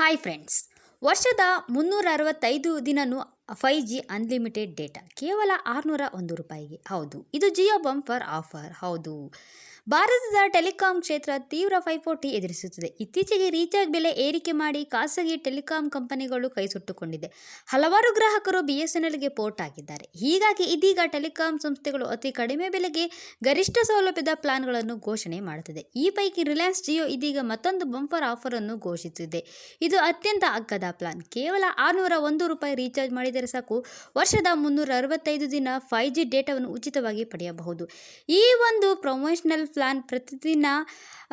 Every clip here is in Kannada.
ಹಾಯ್ ಫ್ರೆಂಡ್ಸ್ ವರ್ಷದ ಮುನ್ನೂರ ಅರವತ್ತೈದು ದಿನನೂ ಫೈ ಜಿ ಅನ್ಲಿಮಿಟೆಡ್ ಡೇಟಾ ಕೇವಲ ಆರುನೂರ ಒಂದು ರೂಪಾಯಿಗೆ. ಹೌದು, ಇದು ಜಿಯೋ ಬಂಪರ್ ಆಫರ್. ಹೌದು. ಭಾರತದ ಟೆಲಿಕಾಂ ಕ್ಷೇತ್ರ ತೀವ್ರ ಪೈಪೋಟಿ ಎದುರಿಸುತ್ತಿದೆ. ಇತ್ತೀಚೆಗೆ ರೀಚಾರ್ಜ್ ಬೆಲೆ ಏರಿಕೆ ಮಾಡಿ ಖಾಸಗಿ ಟೆಲಿಕಾಂ ಕಂಪನಿಗಳು ಕೈ ಸುಟ್ಟುಕೊಂಡಿದೆ. ಹಲವಾರು ಗ್ರಾಹಕರು ಬಿ ಎಸ್ ಎನ್ ಎಲ್ಗೆ ಪೋರ್ಟ್ ಆಗಿದ್ದಾರೆ. ಹೀಗಾಗಿ ಇದೀಗ ಟೆಲಿಕಾಂ ಸಂಸ್ಥೆಗಳು ಅತಿ ಕಡಿಮೆ ಬೆಲೆಗೆ ಗರಿಷ್ಠ ಸೌಲಭ್ಯದ ಪ್ಲಾನ್ಗಳನ್ನು ಘೋಷಣೆ ಮಾಡುತ್ತಿದೆ. ಈ ಪೈಕಿ ರಿಲಯನ್ಸ್ ಜಿಯೋ ಇದೀಗ ಮತ್ತೊಂದು ಬಂಪರ್ ಆಫರ್ ಅನ್ನು ಘೋಷಿಸಿದೆ. ಇದು ಅತ್ಯಂತ ಅಗ್ಗದ ಪ್ಲಾನ್. ಕೇವಲ ಆರುನೂರ ಒಂದು ರೂಪಾಯಿ ರೀಚಾರ್ಜ್ ಮಾಡಿದರೆ ಸಾಕು ವರ್ಷದ ಮುನ್ನೂರ ಅರವತ್ತೈದು ದಿನ ಫೈ ಜಿ ಡೇಟಾವನ್ನು ಉಚಿತವಾಗಿ ಪಡೆಯಬಹುದು. ಈ ಒಂದು ಪ್ರಮೋಷನಲ್ ಪ್ಲಾನ್ ಪ್ರತಿದಿನ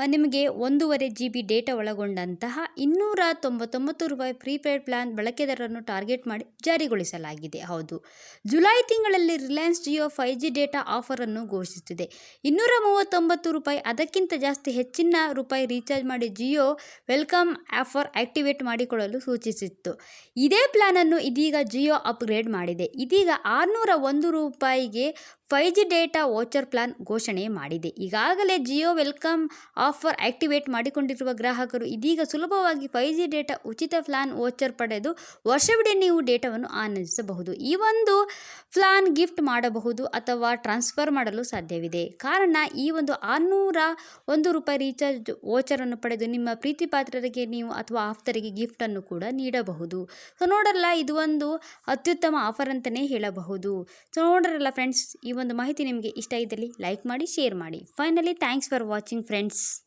ನಿಮಗೆ ಒಂದೂವರೆ ಜಿ ಬಿ ಡೇಟಾ ಒಳಗೊಂಡಂತಹ ಇನ್ನೂರ ತೊಂಬತ್ತೊಂಬತ್ತು ರೂಪಾಯಿ ಪ್ರೀಪೇಯ್ಡ್ ಪ್ಲಾನ್ ಬಳಕೆದಾರರನ್ನು ಟಾರ್ಗೆಟ್ ಮಾಡಿ ಜಾರಿಗೊಳಿಸಲಾಗಿದೆ. ಹೌದು. ಜುಲೈ ತಿಂಗಳಲ್ಲಿ Reliance Jio five G data ಆಫರನ್ನು ಘೋಷಿಸಿದೆ ಇನ್ನೂರ ಮೂವತ್ತೊಂಬತ್ತು ರೂಪಾಯಿ ಅದಕ್ಕಿಂತ ಜಾಸ್ತಿ ಹೆಚ್ಚಿನ ರೂಪಾಯಿ ರೀಚಾರ್ಜ್ ಮಾಡಿ ಜಿಯೋ ವೆಲ್ಕಮ್ ಆಫರ್ ಆಕ್ಟಿವೇಟ್ ಮಾಡಿಕೊಳ್ಳಲು ಸೂಚಿಸಿತ್ತು. ಇದೇ ಪ್ಲಾನನ್ನು ಇದೀಗ ಜಿಯೋ ಅಪ್ಗ್ರೇಡ್ ಮಾಡಿದೆ. ಇದೀಗ ಆರುನೂರ ಒಂದು ರೂಪಾಯಿಗೆ five G data voucher plan ಘೋಷಣೆ ಮಾಡಿದೆ. ಈಗಾಗಲೇ ಜಿಯೋ ವೆಲ್ಕಮ್ ಆಫರ್ ಆಕ್ಟಿವೇಟ್ ಮಾಡಿಕೊಂಡಿರುವ ಗ್ರಾಹಕರು ಇದೀಗ ಸುಲಭವಾಗಿ ಫೈ ಜಿ ಡೇಟಾ ಉಚಿತ ಪ್ಲಾನ್ ವೋಚರ್ ಪಡೆದು ವರ್ಷವಿಡೀ ನೀವು ಡೇಟಾವನ್ನು ಆನಂದಿಸಬಹುದು. ಈ ಒಂದು ಪ್ಲಾನ್ ಗಿಫ್ಟ್ ಮಾಡಬಹುದು ಅಥವಾ ಟ್ರಾನ್ಸ್ಫರ್ ಮಾಡಲು ಸಾಧ್ಯವಿದೆ. ಕಾರಣ ಈ ಒಂದು ಆರುನೂರ ಒಂದು ರೂಪಾಯಿ ರೀಚಾರ್ಜ್ ವೋಚರನ್ನು ಪಡೆದು ನಿಮ್ಮ ಪ್ರೀತಿಪಾತ್ರರಿಗೆ ನೀವು ಅಥವಾ ಆಪ್ತರಿಗೆ ಗಿಫ್ಟನ್ನು ಕೂಡ ನೀಡಬಹುದು. ಸೊ, ನೋಡಲ್ಲ, ಇದು ಒಂದು ಅತ್ಯುತ್ತಮ ಆಫರ್ ಅಂತಲೇ ಹೇಳಬಹುದು. ಸೊ, ನೋಡ್ರಲ್ಲ ಫ್ರೆಂಡ್ಸ್ ಒಂದು ಮಾಹಿತಿ ನಿಮಗೆ ಇಷ್ಟ ಇದ್ದಲ್ಲಿ ಲೈಕ್ ಮಾಡಿ ಶೇರ್ ಮಾಡಿ. Finally thanks for watching friends